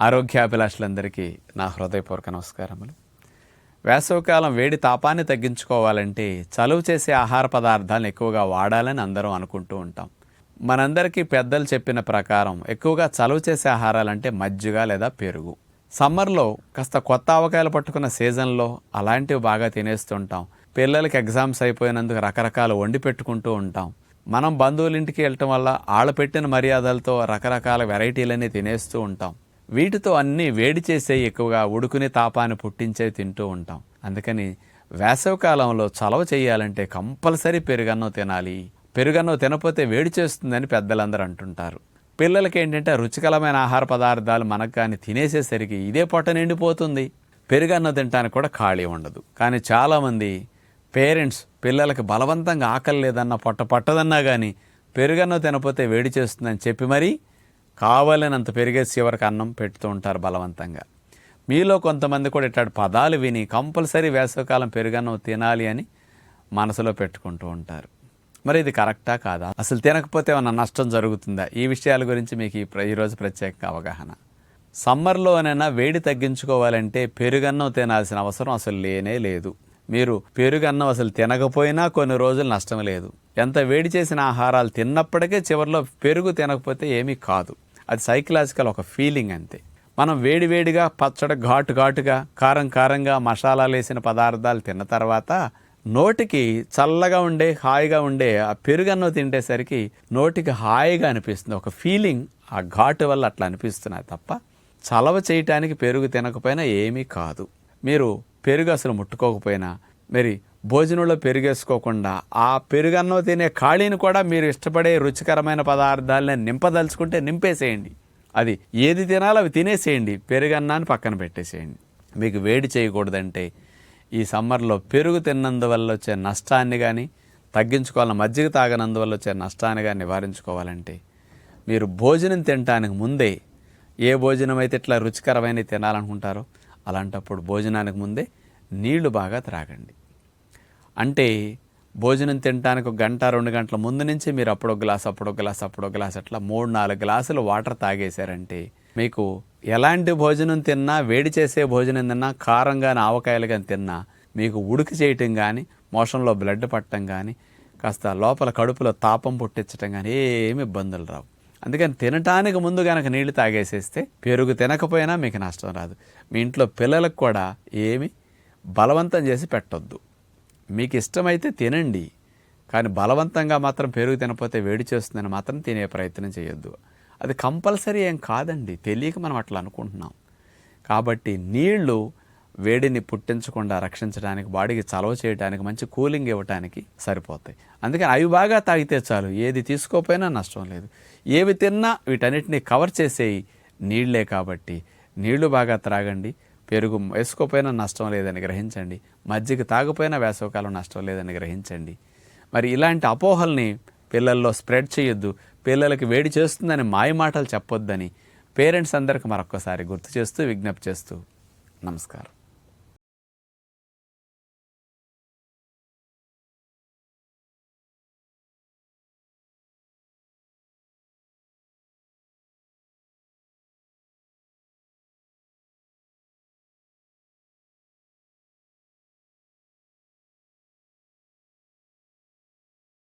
ఆరోగ్యాభిలాషులందరికీ నా హృదయపూర్వక నమస్కారములు. వేసవికాలం వేడి తాపాన్ని తగ్గించుకోవాలంటే చలువ చేసే ఆహార పదార్థాలను ఎక్కువగా వాడాలని అందరం అనుకుంటూ ఉంటాం. మనందరికీ పెద్దలు చెప్పిన ప్రకారం ఎక్కువగా చలువ చేసే ఆహారాలంటే మజ్జిగ లేదా పెరుగు. సమ్మర్లో కాస్త కొత్త ఆవకాయలు పట్టుకున్న సీజన్లో అలాంటివి బాగా తినేస్తుంటాం. పిల్లలకి ఎగ్జామ్స్ అయిపోయినందుకు రకరకాలు వండి పెట్టుకుంటూ ఉంటాం. మనం బంధువుల ఇంటికి వెళ్ళటం వల్ల ఆళ్ళు పెట్టిన మర్యాదలతో రకరకాల వెరైటీలన్నీ తినేస్తూ ఉంటాం. వీటితో అన్నీ వేడి చేసే ఎక్కువగా ఉడుకుని తాపాన్ని పుట్టించే తింటూ ఉంటాం. అందుకని వేసవికాలంలో చలవ చేయాలంటే కంపల్సరీ పెరుగన్నం తినాలి. పెరుగన్నం తినపోతే వేడి చేస్తుందని పెద్దలందరూ అంటుంటారు. పిల్లలకి ఏంటంటే రుచికరమైన ఆహార పదార్థాలు మనకు కానీ తినేసేసరికి ఇదే పొట్ట నిండిపోతుంది. పెరుగన్నం తినడానికి కూడా ఖాళీ ఉండదు. కానీ చాలామంది పేరెంట్స్ పిల్లలకి బలవంతంగా ఆకలి లేదన్నా పొట్ట పట్టదన్నా కానీ పెరుగన్నం తినపోతే వేడి చేస్తుందని చెప్పి మరీ కావాలనంత పెరిగేసి చివరికి అన్నం పెడుతూ ఉంటారు బలవంతంగా. మీలో కొంతమంది కూడా ఇట్లాంటి పదాలు విని కంపల్సరీ వేసవికాలం పెరుగన్నం తినాలి అని మనసులో పెట్టుకుంటూ ఉంటారు. మరి ఇది కరెక్టా కాదా? అసలు తినకపోతే ఏమన్నా నష్టం జరుగుతుందా? ఈ విషయాల గురించి మీకు ఈ ఈరోజు ప్రత్యేక అవగాహన. సమ్మర్లోనైనా వేడి తగ్గించుకోవాలంటే పెరుగన్నం తినాల్సిన అవసరం అసలు లేనే లేదు. మీరు పెరుగన్నం అసలు తినకపోయినా కొన్ని రోజులు నష్టం లేదు. ఎంత వేడి చేసిన ఆహారాలు తిన్నప్పటికే చివరిలో పెరుగు తినకపోతే ఏమీ కాదు. అది సైకలాజికల్ ఒక ఫీలింగ్ అంతే. మనం వేడివేడిగా పచ్చడి ఘాటు ఘాటుగా కారం కారంగా మసాలాలు వేసిన పదార్థాలు తిన్న తర్వాత నోటికి చల్లగా ఉండే హాయిగా ఉండే ఆ పెరుగన్నం తింటేసరికి నోటికి హాయిగా అనిపిస్తుంది. ఒక ఫీలింగ్ ఆ ఘాటు వల్ల అట్లా అనిపిస్తున్నాయి తప్ప చలవ చేయటానికి పెరుగు తినకపోయినా ఏమీ కాదు. మీరు పెరుగు అసలు ముట్టుకోకపోయినా మరి భోజనంలో పెరుగేసుకోకుండా ఆ పెరుగన్నం తినే ఖాళీని కూడా మీరు ఇష్టపడే రుచికరమైన పదార్థాలని నింపదలుచుకుంటే నింపేసేయండి. అది ఏది తినాలో అవి తినేసేయండి. పెరుగన్నాన్ని పక్కన పెట్టేసేయండి. మీకు వేడి చేయకూడదంటే ఈ సమ్మర్లో పెరుగు తిన్నందువల్ల వచ్చే నష్టాన్ని కానీ తగ్గించుకోవాలని మజ్జిగ తాగనందువల్ల వచ్చే నష్టాన్ని కానీ నివారించుకోవాలంటే మీరు భోజనం తినటానికి ముందే ఏ భోజనం అయితే ఇట్లా రుచికరమైన తినాలనుకుంటారో అలాంటప్పుడు భోజనానికి ముందే నీళ్ళు బాగా త్రాగండి. అంటే భోజనం తినడానికి ఒక గంట రెండు గంటల ముందు నుంచి మీరు అప్పుడో గ్లాస్ అప్పుడో గ్లాస్ అప్పుడో గ్లాస్ అట్లా మూడు నాలుగు గ్లాసులు వాటర్ తాగేశారంటే మీకు ఎలాంటి భోజనం తిన్నా వేడి చేసే భోజనం తిన్నా కారం కానీ ఆవకాయలు కానీ తిన్నా మీకు ఉడికి చేయటం కానీ మోషన్లో బ్లడ్ పట్టడం కానీ కాస్త లోపల కడుపులో తాపం పుట్టించటం కానీ ఏమి ఇబ్బందులు రావు. అందుకని తినటానికి ముందు కనుక నీళ్ళు తాగేసేస్తే పెరుగు తినకపోయినా మీకు నష్టం రాదు. మీ ఇంట్లో పిల్లలకు కూడా ఏమి బలవంతం చేసి పెట్టొద్దు. మీకు ఇష్టమైతే తినండి కానీ బలవంతంగా మాత్రం పెరుగు తినకపోతే వేడి చేస్తుందని మాత్రం తినే ప్రయత్నం చేయొద్దు. అది కంపల్సరీ ఏం కాదండి తెలియక మనం అట్లా అనుకుంటున్నాం. కాబట్టి నీళ్ళు వేడిని పుట్టించకుండా రక్షించడానికి బాడీకి చలవ చేయడానికి మంచి కూలింగ్ ఇవ్వడానికి సరిపోతాయి. అందుకని అవి బాగా తాగితే చాలు ఏది తీసుకోకపోయినా నష్టం లేదు. ఏవి తిన్నా వీటన్నిటిని కవర్ చేసేయి నీళ్ళే కాబట్టి. నీళ్ళు బాగా త్రాగండి పెరుగు వేసుకోపోయినా నష్టం లేదని గ్రహించండి. మజ్జిగ తాగపోయినా వేసవకాలం నష్టం లేదని గ్రహించండి. మరి ఇలాంటి అపోహల్ని పిల్లల్లో స్ప్రెడ్ చేయొద్దు. పిల్లలకి వేడి చేస్తుందని మాయ మాటలు చెప్పొద్దని పేరెంట్స్ అందరికి మరొక్కసారి గుర్తు చేస్తూ విజ్ఞప్తి చేస్తూ నమస్కారం.